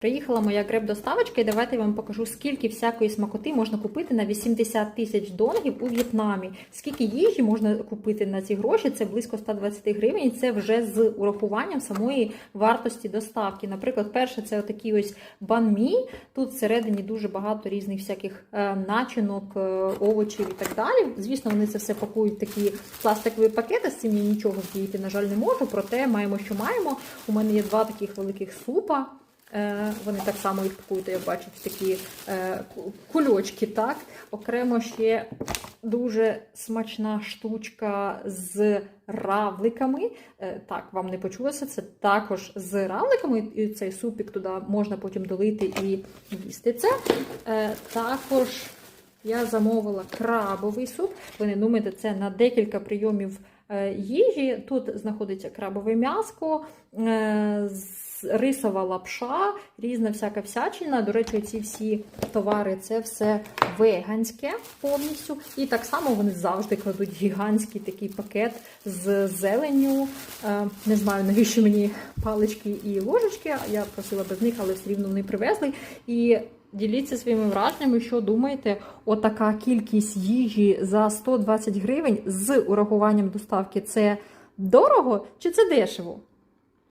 Приїхала моя греб-доставочка, і давайте я вам покажу, скільки всякої смакоти можна купити на 80 тисяч донгів у В'єтнамі. Скільки їжі можна купити на ці гроші? Це близько 120 гривень, і це вже з урахуванням самої вартості доставки. Наприклад, перше це отакий ось банмі. Тут всередині дуже багато різних всяких е, начинок, е, овочів і так далі. Звісно, вони це все пакують в такі пластикові пакети. З цим я нічого вдіяти, на жаль, не можу. Проте маємо, що маємо. У мене є два таких великих супа. Е, Вони так само їх я бачу, в такі е, кульочки. Так? Окремо ще дуже смачна штучка з равликами. Е, Так, вам не почулося, це також з равликами. І цей супік туди можна потім долити і їсти це. Також я замовила крабовий суп. Ви не думаєте, це на декілька прийомів їжі. Тут знаходиться крабове м'яско, е, з- рисова лапша, різна всяка всячина. До речі, ці всі товари це все веганське повністю. І так само вони завжди кладуть гігантський такий пакет з зеленню. Е, Не знаю, навіщо мені палички і ложечки. Я просила без них, але все рівно вони привезли. І Діліться своїми враженнями, що думаєте, отака кількість їжі за 120 гривень з урахуванням доставки це дорого чи це дешево?